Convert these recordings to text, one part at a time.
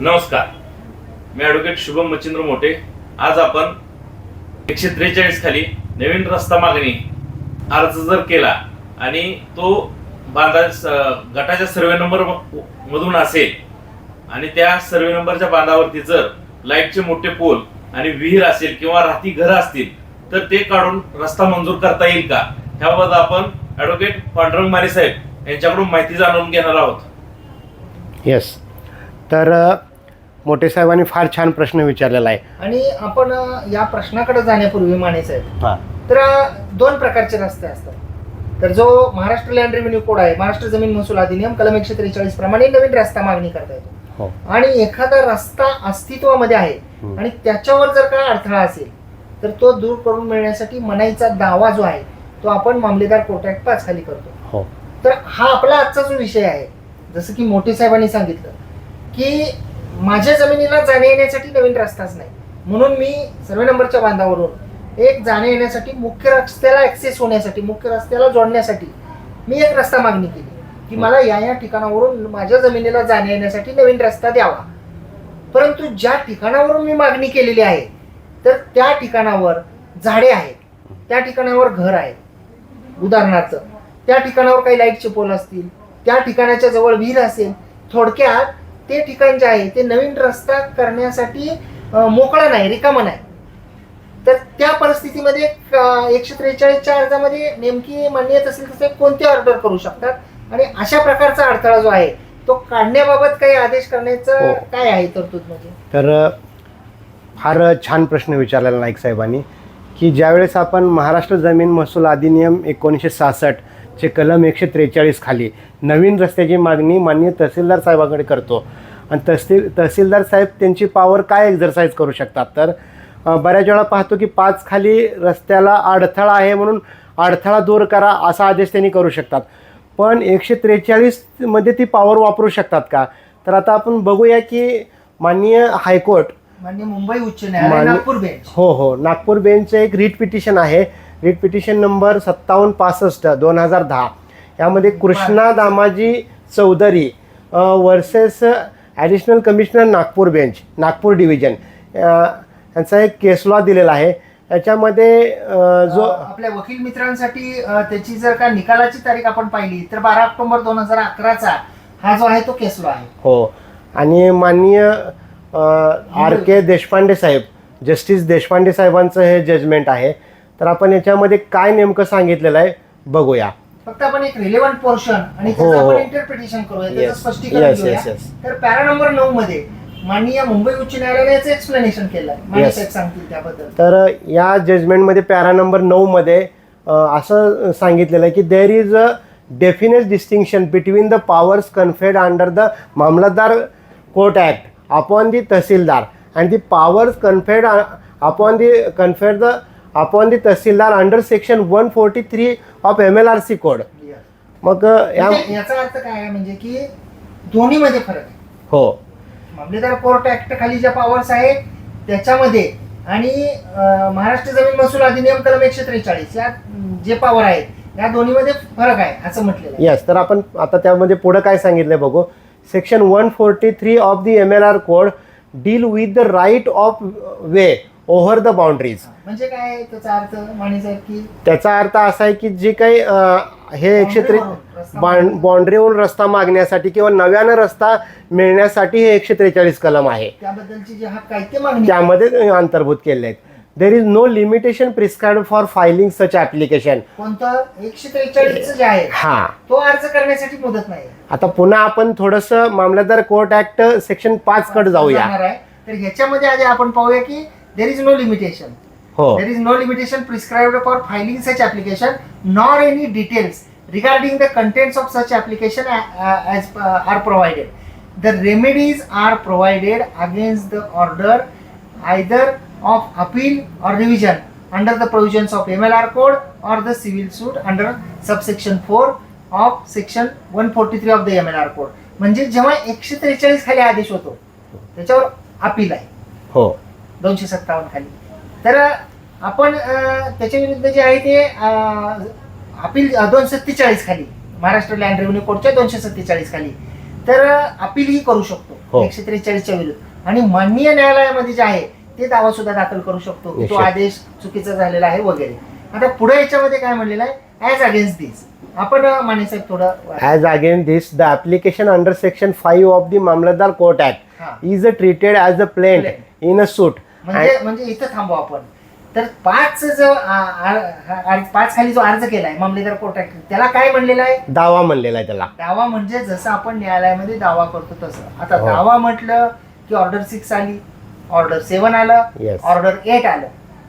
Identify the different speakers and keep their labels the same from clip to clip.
Speaker 1: नमस्कार. मी ॲडव्होकेट शुभम मच्छिंद्र मोठे. आज आपण एकशे त्रेचाळीस खाली नवीन रस्ता मागणी अर्ज जर केला आणि तो बांधा गटाच्या सर्वे नंबर मधून असेल आणि त्या सर्वे नंबरच्या बांधावरती जर लाईटचे मोठे पोल आणि विहीर असेल किंवा राहती घरं असतील तर ते काढून रस्ता मंजूर करता येईल का? ह्याबाबत आपण ॲडव्होकेट पांडुरंग मारे साहेब यांच्याकडून माहिती जाणून घेणार आहोत.
Speaker 2: येस तर मोठे साहेबांनी फार छान प्रश्न विचारलेला आहे.
Speaker 3: आणि आपण अ, या प्रश्नाकडे जाण्यापूर्वी माने साहेब
Speaker 2: हां.
Speaker 3: तर अ, दोन प्रकारचे रस्ते असतात. तर जो महाराष्ट्र लँड रेव्हेन्यू कोड आहे महाराष्ट्र जमीन महसूल अधिनियम कलम एकशे त्रेचाळीस प्रमाणे नवीन रस्ता मागणी करता येतो.
Speaker 2: हो.
Speaker 3: आणि एखादा रस्ता अस्तित्वामध्ये आहे
Speaker 2: हम्म.
Speaker 3: आणि त्याच्यावर जर काय अडथळा असेल तर तो दूर करून मिळण्यासाठी मनाईचा दावा जो आहे तो आपण मामलेदार कोर्टात पाच खाली करतो.
Speaker 2: हो.
Speaker 3: तर हा आपला आजचा जो विषय आहे जसं की मोठे साहेबांनी सांगितलं की माझ्या जमिनीला जाण्या येण्यासाठी नवीन रस्ताच नाही. म्हणून मी सर्वे नंबरच्या बांधावरून एक जाण्या येण्यासाठी मुख्य रस्त्याला ऍक्सेस होण्यासाठी मुख्य रस्त्याला जोडण्यासाठी मी एक रस्ता मागणी केली की मला या या ठिकाणावरून माझ्या जमिनीला जाण्या येण्यासाठी नवीन रस्ता द्यावा. परंतु ज्या ठिकाणावरून मी मागणी केलेली आहे तर त्या ठिकाणावर झाडे आहेत त्या ठिकाणावर घर आहे. उदाहरणार्थ त्या ठिकाणावर काही लाईटचे पोल असतील त्या ठिकाणाच्या जवळ विहीर असेल थोडक्यात ते ठिकाण जे आहे ते नवीन रस्ता करण्यासाठी मोकळं नाही रिकामं नाही. तर त्या परिस्थितीमध्ये एकशे त्रेचाळीसच्या अर्जामध्ये नेमकी मान्य असेल तसे कोणते ऑर्डर करू शकतात? आणि अशा प्रकारचा अडथळा जो आहे तो काढण्याबाबत काही आदेश करण्याचं
Speaker 2: हो.
Speaker 3: काय आहे तरतूद म्हणजे
Speaker 2: तर फार छान प्रश्न विचारलेला नाईक साहेबांनी की ज्यावेळेस आपण महाराष्ट्र जमीन महसूल अधिनियम एकोणीसशे सहासष्टचे कलम एकशे त्रेचाळीस खाली. नवीन रस्त्याची मागणी माननीय तहसीलदार साहेबाकडे करतो. आणि तहसील तहसीलदार साहेब त्यांची पॉवर काय एक्झरसाईज करू शकतात? तर बऱ्याच वेळा पाहतो की पाच खाली रस्त्याला अडथळा आहे म्हणून अडथळा दूर करा असा आदेश त्यांनी करू शकतात. पण एकशे त्रेचाळीसमध्ये ती पॉवर वापरू शकतात का? तर आता आपण बघूया की माननीय हायकोर्ट
Speaker 3: मान्य मुंबई उच्च न्यायालय नागपूर बेंच
Speaker 2: हो हो. नागपूर बेंचचं एक रिट पिटिशन आहे. रिट पिटिशन नंबर सत्तावन्न पासष्ट दोन हजार दहा. यामध्ये Krishna Damaji Chaudhari versus additional commissioner Nagpur bench Nagpur division यांचा एक केस लॉ दिलेला आहे. याच्यामध्ये जो
Speaker 3: आपल्या वकील मित्रांसाठी त्याची जर का निकालाची तारीख आपण पाहिली तर बारा ऑक्टोबर दोन हजार अकराचा हा जो आहे तो केसलो आहे.
Speaker 2: हो. आणि माननीय आर के देशपांडे साहेब जस्टिस देशपांडे साहेबांचं हे जजमेंट आहे. तर आपण याच्यामध्ये काय नेमकं सांगितलेलं आहे बघूया
Speaker 3: फक्त आपण एक रिलेव्हंट पोर्शन आणि
Speaker 2: हो,
Speaker 3: त्याचं
Speaker 2: हो.
Speaker 3: आपण इंटरप्रिटेशन करूया त्याचं
Speaker 2: Yes.
Speaker 3: स्पष्टीकरण
Speaker 2: Yes,
Speaker 3: घेऊया
Speaker 2: yes, yes.
Speaker 3: तर पॅरा नंबर नऊ मध्ये माननीय मुंबई उच्च एक्सप्लेनेशन केलं माने
Speaker 2: Yes.
Speaker 3: साहेब सांगतील त्याबद्दल
Speaker 2: तर या जजमेंटमध्ये पॅरा नंबर नऊमध्ये असं सांगितलेलं आहे की there is a definite distinction between the powers conferred under the Mamlatdar court act upon the Tahsildar and the powers conferred upon the conferred the upon the Tahsildar under section one forty three of M L R C code. मग अ, या
Speaker 3: म्हणजे याचा अर्थ काय आहे म्हणजे की दोन्हीमध्ये फरक आहे.
Speaker 2: हो.
Speaker 3: मामलेदार कोर्ट ऍक्ट खाली ज्या पॉवर्स आहेत त्याच्यामध्ये आणि अं, महाराष्ट्र जमीन महसूल अधिनियम कलम एकशे त्रेचाळीस या जे पॉवर आहेत या दोन्हीमध्ये फरक आहे असं म्हटलेलं आहे.
Speaker 2: येस तर आपण आता त्यामध्ये पुढं काय सांगितलं बघू. Section one forty three of the M L R code deal with the right of way over the boundaries.
Speaker 3: म्हणजे काय त्याचा अर्थ साहेब की
Speaker 2: त्याचा अर्थ असा आहे की जे काही हे एकशे त्रे
Speaker 3: बाउंड्रीवरून रस्ता
Speaker 2: मागण्यासाठी किंवा नव्यानं रस्ता मिळण्यासाठी हे एकशे त्रेचाळीस कलम आहे.
Speaker 3: त्याबद्दलचे जे हक्क आहेत ते मागणी.
Speaker 2: त्यामध्ये अंतर्भूत केले आहेत. There is no limitation prescribe for filing such application
Speaker 3: कोणतं? एकशे त्रेचाळीस जे आहे
Speaker 2: हां.
Speaker 3: तो अर्ज करण्यासाठी मुदत नाही.
Speaker 2: आता पुन्हा आपण थोडंसं मामलतदार कोर्ट ॲक्ट सेक्शन पाच कडे जाऊया.
Speaker 3: तर ह्याच्यामध्ये आधी आपण पाहूया की देर इज नो लिमिटेशन
Speaker 2: हो
Speaker 3: There is no limitation prescribed for filing such application nor any details regarding the contents of such application uh, uh, as uh, are provided. The remedies are provided against the order either of appeal or revision under the provisions of MLR code or the civil suit under subsection 4 of section 143 of the MLR code. म्हणजे जेव्हा एकशे त्रेचाळीस खाली आदेश होतो त्याच्यावर appeal आहे
Speaker 2: हो
Speaker 3: दोनशे सत्तावन्न खाली. तर आपण अं, त्याच्या विरुद्ध जे आहे ते अं, अपील दोनशे सत्तेचाळीस खाली. महाराष्ट्र लँड रेव्हेन्यू कोडच्या दोनशे सत्तेचाळीस खाली. तर अपीलही करू शकतो.
Speaker 2: हो.
Speaker 3: एकशे त्रेचाळीसच्या विरुद्ध. आणि माननीय न्यायालयामध्ये जे आहे ते दावा सुद्धा दाखल करू शकतो तो. आदेश चुकीचा झालेला आहे वगैरे. आता पुढे याच्यामध्ये काय म्हणलेलं आहे? ऍज अगेन्स्ट दिस आपण अं, माने साहेब थोडं
Speaker 2: As against this, the application under section 5 of the Mamlatdar Court Act
Speaker 3: हा.
Speaker 2: is treated as a plaintiff in a suit.
Speaker 3: म्हणजे म्हणजे इथं थांबू आपण. तर पाच जो आ- आ- आ- पाच खाली जो अर्ज केलाय मामलेदार कोर्टात त्याला काय म्हणलेलं आहे?
Speaker 2: दावा म्हणलेला आहे त्याला.
Speaker 3: दावा म्हणजे जसं आपण न्यायालयामध्ये दावा करतो तसं. आता
Speaker 2: हो.
Speaker 3: दावा म्हटलं की ऑर्डर सिक्स आली ऑर्डर सेवन आलं
Speaker 2: Yes.
Speaker 3: ऑर्डर एट आलं.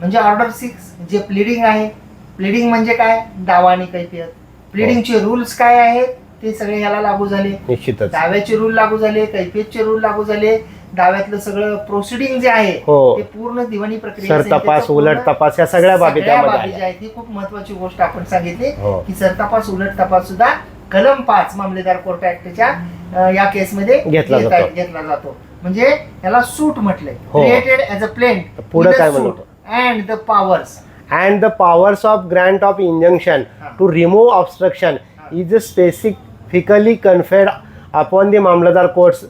Speaker 3: म्हणजे ऑर्डर सिक्स जे प्लिडिंग आहे प्लिडिंग म्हणजे काय? दावा आणि कैफियत. प्लिडिंगचे रूल्स काय आहेत? ते सगळे याला लागू झाले.
Speaker 2: निश्चितच.
Speaker 3: दाव्याचे रूल लागू झाले कैफियतचे रूल लागू झाले. दाव्यातलं सगळं प्रोसिडिंग जे आहे
Speaker 2: हो.
Speaker 3: ते पूर्ण दिवाणी प्रक्रिया
Speaker 2: सर तपास उलट तपास या सगळ्या बाबी त्यामध्ये आल्या
Speaker 3: आहेत ही खूप महत्वाची गोष्ट आपण सांगितली
Speaker 2: हो.
Speaker 3: की सरतपास उलट तपास सुद्धा कलम पाच मामलेदार कोर्ट ऍक्टच्या अं, या केसमध्ये
Speaker 2: घेतला जातो.
Speaker 3: घेतला जातो म्हणजे याला सूट म्हटलंय
Speaker 2: हो.
Speaker 3: क्रिएटेड ऍज अ प्लेन
Speaker 2: पुढं काय म्हणतो?
Speaker 3: And the powers
Speaker 2: and the powers of grant of injunction
Speaker 3: हा.
Speaker 2: to remove obstruction
Speaker 3: हा.
Speaker 2: is specifically conferred upon the Mamladar courts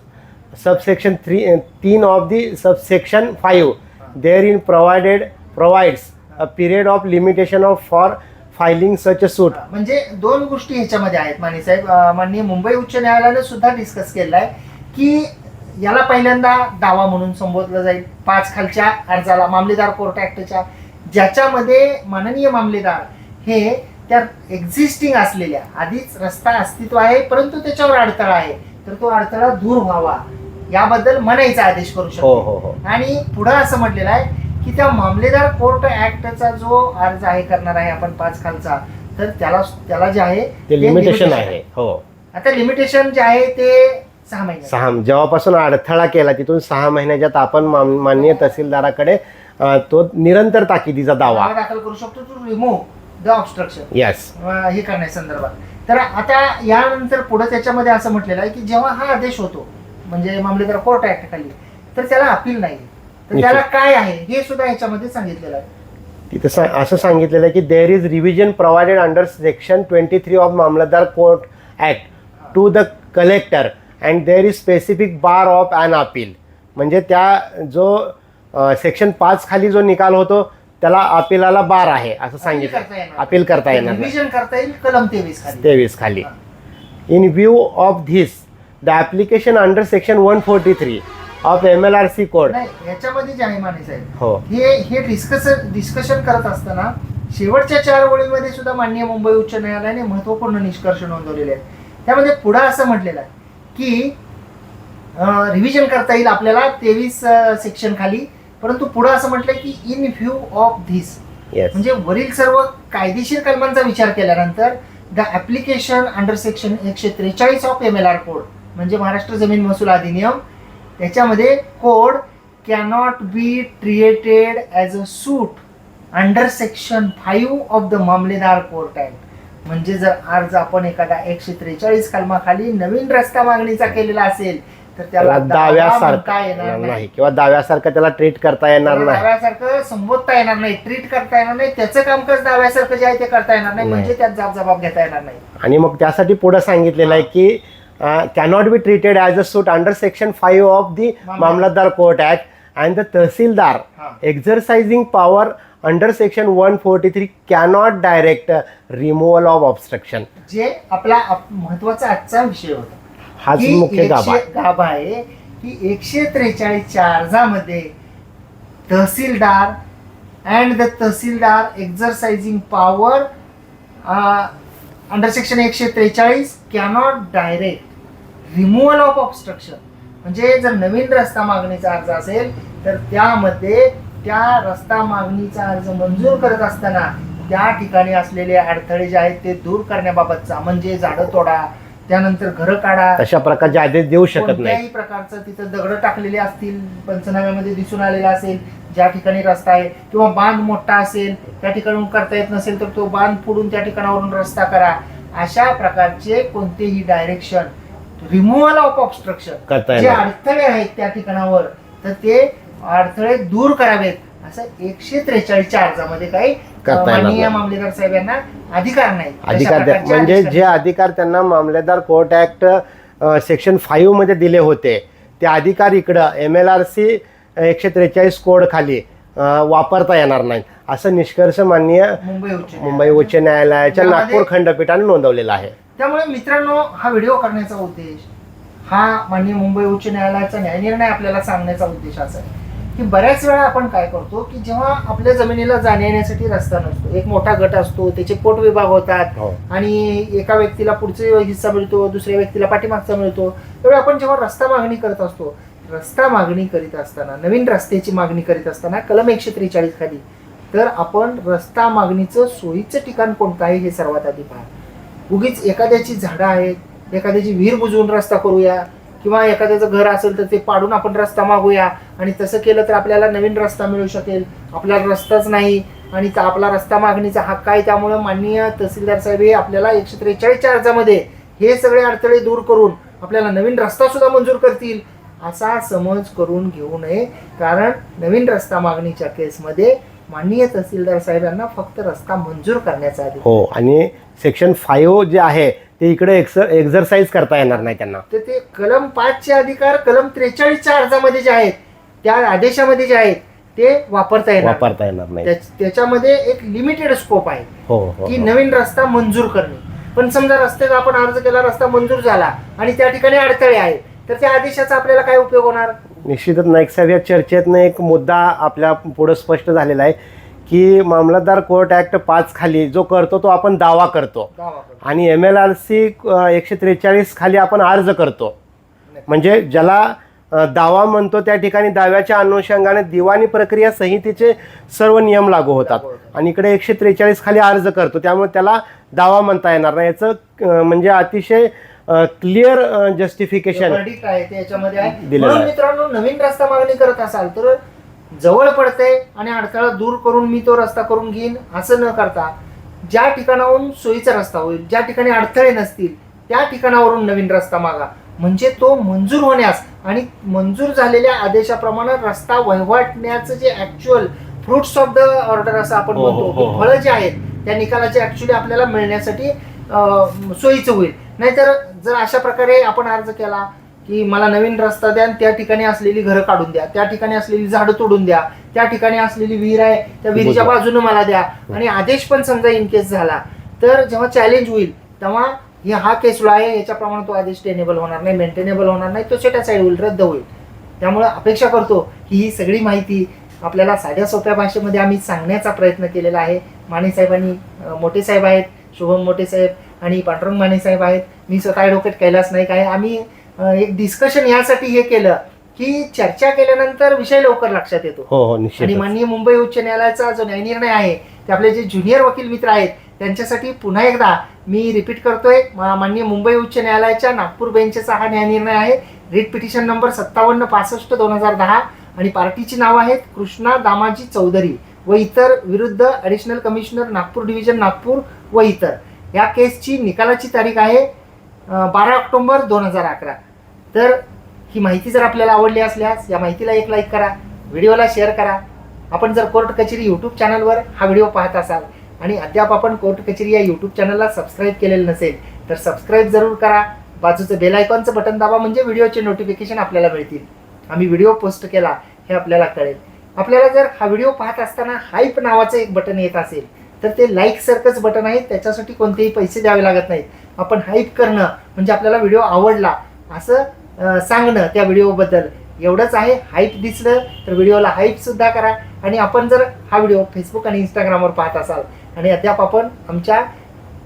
Speaker 2: subsection 3 uh, 3 of the subsection 5 therein provided provides a period of limitation of for filing such a
Speaker 3: म्हणजे दोन गोष्टी ह्याच्यामध्ये आहेत माने साहेब. माननीय मुंबई उच्च न्यायालयाने सुद्धा डिस्कस केलं आहे की याला पहिल्यांदा दावा म्हणून संबोधलं जाईल. पाच खालच्या अर्जाला मामलेदार कोर्ट ऍक्टच्या ज्याच्यामध्ये माननीय मामलेदार हे त्या एक्झिस्टिंग असलेल्या आधीच रस्ता अस्तित्व आहे परंतु त्याच्यावर अडथळा आहे. तर तो अडथळा दूर व्हावा. याबद्दल मनाईचा आदेश करू
Speaker 2: हो
Speaker 3: शकतो.
Speaker 2: हो हो.
Speaker 3: आणि पुढं असं म्हटलेलं आहे की त्या मामलेदार कोर्ट ऍक्टचा जो अर्ज आहे करणार आहे आपण पाच खालचा तर त्याला त्याला जे आहे
Speaker 2: ते लिमिटेशन आहे हो.
Speaker 3: आता लिमिटेशन जे आहे ते सहा महिने.
Speaker 2: सहा जेव्हापासून अडथळा केला तिथून सहा महिन्याच्यात आपण माननीय तहसीलदाराकडे अ, तो निरंतर ताकिदीचा दावा.
Speaker 3: दाखल करू शकतो to remove the obstruction
Speaker 2: yes
Speaker 3: हे करण्यासंदर्भात. तर आता यानंतर पुढे त्याच्यामध्ये असं म्हटलेलं आहे की जेव्हा हा आदेश होतो म्हणजे मामलेदार कोर्ट ऍक्ट खाली. तर त्याला अपील नाही. तर त्याला काय आहे? हे सुद्धा याच्यामध्ये सांगितलेलं आहे.
Speaker 2: तिथं असं सांगितलेलं आहे की there is revision provided under section twenty three of Mamlatdar court act to the collector and there is specific bar of an appeal म्हणजे त्या जो सेक्शन पाच खाली जो निकाल होतो त्याला अपिलाला बार आहे असं सांगितलं. अपील करता येणार
Speaker 3: रिव्हिजन करता येईल कलम तेवीस खाली.
Speaker 2: तेवीस खाली. In view of this the application under section one forty three of M L R C code.
Speaker 3: याच्यामध्ये जे आहे माने साहेब
Speaker 2: हो.
Speaker 3: हे हे डिस्कस डिस्कशन करत असताना शेवटच्या चार ओळीमध्ये सुद्धा माननीय मुंबई उच्च न्यायालयाने महत्त्वपूर्ण निष्कर्ष नोंदवलेले आहेत. त्यामध्ये पुढे असं म्हटलेलं आहे की रिव्हिजन करता येईल आपल्याला तेवीस सेक्शन खाली. परंतु पुढे असं म्हटलंय की इन व्ह्यू ऑफ धिस म्हणजे वरील सर्व कायदेशीर कलमांचा विचार केल्यानंतर द ऍप्लिकेशन अंडर सेक्शन एकशे त्रेचाळीस of M L R code म्हणजे महाराष्ट्र जमीन महसूल अधिनियम त्याच्यामध्ये code cannot be treated as a suit under section five of the Mamledar court act म्हणजे जर अर्ज आपण एखादा एकशे त्रेचाळीस कलमाखाली नवीन रस्ता मागणीचा केलेला असेल तर त्याला
Speaker 2: दाव्यासारखं
Speaker 3: येणार नाही
Speaker 2: किंवा दाव्यासारखं त्याला ट्रीट करता येणार नाही.
Speaker 3: दाव्यासारखं संबोधता येणार नाही ट्रीट करता येणार नाही त्याचं कामकाज दाव्यासारखं जे आहे ते करता येणार नाही
Speaker 2: नाही.
Speaker 3: म्हणजे त्यात जाब जबाब घेता येणार नाही.
Speaker 2: आणि मग त्यासाठी पुढे सांगितलेलं आहे की cannot be treated as a suit under section five of the Mamlatdar court act and the tahsildar
Speaker 3: हा.
Speaker 2: Exercising power under section one forty three cannot direct removal of obstruction
Speaker 3: जे आपला आप- महत्त्वाचा आजचा विषय होता.
Speaker 2: हाच
Speaker 3: की
Speaker 2: मुख्य गाभा
Speaker 3: एकशे- गाभा आहे की एकशे त्रेचाळीसच्या अर्जामध्ये tahsildar and the tahsildar exercising power under section एकशे त्रेचाळीस cannot direct removal of obstruction म्हणजे जर नवीन रस्ता मागणीचा अर्ज असेल तर त्यामध्ये त्या रस्ता मागणीचा अर्ज मंजूर करत असताना त्या ठिकाणी असलेले अडथळे जे आहेत ते दूर करण्याबाबतचा म्हणजे झाडं तोडा त्यानंतर घरं काढा.
Speaker 2: तशा प्रकारचे आदेश देऊ शकत नाही
Speaker 3: कोणत्याही प्रकारचं तिथं दगड टाकलेले असतील पंचनाम्यामध्ये दिसून आलेला असेल ज्या ठिकाणी रस्ता आहे किंवा बांध मोठा असेल त्या ठिकाणून करता येत नसेल तर तो बांध फोडून त्या ठिकाणावरून रस्ता करा. अशा प्रकारचे कोणतेही डायरेक्शन रिमूव्हल ऑफ ऑब्स्ट्रक्शन
Speaker 2: करता
Speaker 3: जे
Speaker 2: येणार.
Speaker 3: अडथळे आहेत त्या ठिकाणावर तर ते अडथळे दूर करावेत. असं एकशे त्रेचाळीसच्या अर्जामध्ये काही
Speaker 2: करता येणार
Speaker 3: माननीय
Speaker 2: नाही.
Speaker 3: मामलेदार साहेब यांना अधिकार नाही.
Speaker 2: अधिकार द्या. म्हणजे जे अधिकार त्यांना मामलेदार कोर्ट ऍक्ट सेक्शन फाईव्हमध्ये दिले होते ते अधिकार इकडं एम एल आर सी एकशे त्रेचाळीस कोड खाली अ, वापरता येणार नाहीत. असं निष्कर्ष माननीय
Speaker 3: मुंबई उच्च
Speaker 2: मुंबई उच्च न्यायालयाच्या
Speaker 3: यामध्ये-
Speaker 2: नागपूर खंडपीठाने नोंदवलेला आहे.
Speaker 3: त्यामुळे मित्रांनो हा व्हिडिओ करण्याचा उद्देश हा माननीय मुंबई उच्च न्यायालयाचा न्यायनिर्णय आपल्याला सांगण्याचा उद्देश असा आहे. की बऱ्याच वेळा आपण काय करतो की जेव्हा आपल्या जमिनीला जाण्या येण्यासाठी रस्ता नसतो एक मोठा गट असतो त्याचे पोट विभाग होतात
Speaker 2: हो.
Speaker 3: आणि एका व्यक्तीला पुढचा हिस्सा मिळतो दुसऱ्या व्यक्तीला पाठीमागचा मिळतो त्यावेळी आपण जेव्हा रस्ता मागणी करत असतो रस्ता मागणी करीत असताना नवीन रस्त्याची मागणी करीत असताना कलम एकशे त्रेचाळीस खाली तर आपण रस्ता मागणीचं सोयीचं ठिकाण कोणतं आहे हे सर्वात आधी पहा. उगीच एखाद्याची झाडं आहेत एखाद्याची विहीर बुजवून रस्ता करूया किंवा एखाद्याचं घर असेल तर ते पाडून आपण रस्ता मागूया आणि तसं केलं तर आपल्याला नवीन रस्ता मिळू शकेल. आपल्याला रस्ताच नाही आणि आपला रस्ता मागणीचा हक्क आहे त्यामुळं माननीय तहसीलदार साहेब हे आपल्याला एकशे त्रेचाळीसच्या अर्जामध्ये हे सगळे अडथळे दूर करून आपल्याला नवीन रस्ता सुद्धा मंजूर करतील असा समज करून घेऊ नये. कारण नवीन रस्ता मागणीच्या केसमध्ये माननीय तहसीलदार साहेब यांना फक्त रस्ता मंजूर करण्याचा
Speaker 2: हो आणि सेक्शन फाईव्ह जे आहे ते इकडे एक्स एक्झरसाईज करता येणार नाही त्यांना.
Speaker 3: तर ते कलम पाचचे अधिकार कलम त्रेचाळीसच्या अर्जामध्ये जे आहेत त्या आदेशामध्ये जे आहेत ते वापरता येणार
Speaker 2: वापरता येणार नाही.
Speaker 3: त्या- त्याच्यामध्ये एक लिमिटेड स्कोप आहे
Speaker 2: हो हो
Speaker 3: की
Speaker 2: हो.
Speaker 3: नवीन रस्ता मंजूर करणे. पण समजा रस्त्याचा आपण अर्ज केला रस्ता मंजूर झाला आणि त्या ठिकाणी अडथळे आहेत तर त्या आदेशाचा आपल्याला काय उपयोग होणार?
Speaker 2: निश्चितच नाईक साहेब या चर्चेतनं एक मुद्दा आपल्या पुढं स्पष्ट झालेला आहे. की मामलतदार कोर्ट ऍक्ट पाच खाली जो करतो तो आपण दावा करतो. आणि एम एल आर सी एकशे त्रेचाळीस खाली आपण अर्ज करतो. म्हणजे ज्याला दावा म्हणतो त्या ठिकाणी दाव्याच्या अनुषंगाने दिवाणी प्रक्रिया संहितेचे सर्व नियम लागू होतात. आणि इकडे एकशे त्रेचाळीस खाली अर्ज करतो. त्यामुळे त्याला दावा म्हणता येणार नाही. याचं म्हणजे अतिशय क्लिअर जस्टिफिकेशन दिलेलं आहे.
Speaker 3: मित्रांनो नवीन रस्ता मागणी करत असाल तर जवळ पडते आणि अडथळा दूर करून मी तो रस्ता करून घेईन असं न करता ज्या ठिकाणाहून सोयीचा रस्ता होईल ज्या ठिकाणी अडथळे नसतील त्या ठिकाणावरून नवीन रस्ता मागा म्हणजे तो मंजूर होण्यास आणि मंजूर झालेल्या आदेशाप्रमाणे रस्ता वहिवाटण्याचं जे actual fruits of the order असं आपण
Speaker 2: हो, हो,
Speaker 3: म्हणतो
Speaker 2: हो.
Speaker 3: फळं जे आहेत त्या निकालाचे ऍक्च्युली आपल्याला मिळण्यासाठी सोयीचं होईल नाहीतर जर अशा प्रकारे आपण अर्ज केला की मला नवीन रस्ता द्या आणि त्या ठिकाणी असलेली घरं काढून द्या. त्या ठिकाणी असलेली झाडं तोडून द्या. त्या ठिकाणी असलेली विहीर आहे त्या विहिरीच्या. बाजूने मला द्या. आणि आदेश पण समजा इन केस झाला तर जेव्हा चॅलेंज होईल तेव्हा हे हा केस आहे याच्याप्रमाणे तो आदेश टेनेबल होणार नाही मेंटेनेबल होणार नाही तो सेटा साईड होईल रद्द होईल. त्यामुळे अपेक्षा करतो की ही सगळी माहिती आपल्याला साध्या सोप्या भाषेमध्ये आम्ही सांगण्याचा प्रयत्न केलेला आहे. माने साहेबांनी मोठे साहेब आहेत शुभम मोठे साहेब आणि पांडुरंग माने साहेब आहेत. मी स्वतः ॲडव्होकेट कैलास नाईक आहे आम्ही एक डिस्कशन यासाठी हे केलं की चर्चा केल्यानंतर विषय लवकर लक्षात येतो.
Speaker 2: हो हो
Speaker 3: आणि
Speaker 2: निश्चित
Speaker 3: माननीय मुंबई उच्च न्यायालयाचा जो न्यायनिर्णय आहे ते आपले जे ज्युनियर वकील मित्र आहेत त्यांच्यासाठी पुन्हा एकदा मी रिपीट करतोय मा- माननीय मुंबई उच्च न्यायालयाच्या नागपूर बेंचचा हा न्यायनिर्णय आहे. रिट पिटिशन नंबर सत्तावन्न पासष्ट दोन हजार दहा आणि पार्टीची नाव आहेत कृष्णा दामाजी चौधरी व इतर विरुद्ध additional commissioner Nagpur division Nagpur व इतर. या केसची निकालाची तारीख आहे. बारा ऑक्टोंबर दोन हजार अकरा. तर ही माहिती जर आपल्याला आवडली असल्यास या माहितीला एक लाईक करा व्हिडिओला शेअर करा. आपण जर कोर्ट कचेरी यूट्यूब चॅनलवर हा व्हिडिओ पाहत असाल आणि अद्याप आपण कोर्ट कचेरी या यूट्यूब चॅनलला सबस्क्राईब केलेलं नसेल तर सबस्क्राईब जरूर करा. बाजूचं बेल आयकॉनचं बटन दाबा म्हणजे व्हिडिओचे नोटिफिकेशन आपल्याला मिळतील. आम्ही व्हिडिओ पोस्ट केला हे आपल्याला कळेल. आपल्याला जर हा व्हिडिओ पाहत असताना हाईप नावाचं एक बटन येत असेल तर ते लाईक सारखंच बटन आहे त्याच्यासाठी कोणतेही पैसे द्यावे लागत नाहीत. आपण हाईप करणं म्हणजे आपल्याला व्हिडिओ आवडला असं सांगणं त्या व्हिडिओबद्दल एवढंच आहे हाईप दिसलं तर व्हिडिओला हाईपसुद्धा करा. आणि आपण जर हा व्हिडिओ फेसबुक आणि इंस्टाग्रामवर पाहत असाल आणि अद्याप आपण आमच्या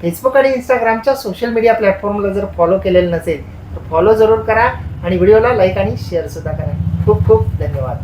Speaker 3: फेसबुक आणि इंस्टाग्रामच्या सोशल मीडिया प्लॅटफॉर्मला जर फॉलो केलेलं नसेल तर फॉलो जरूर करा. आणि व्हिडिओला लाईक आणि शेअरसुद्धा करा. खूप खूप धन्यवाद.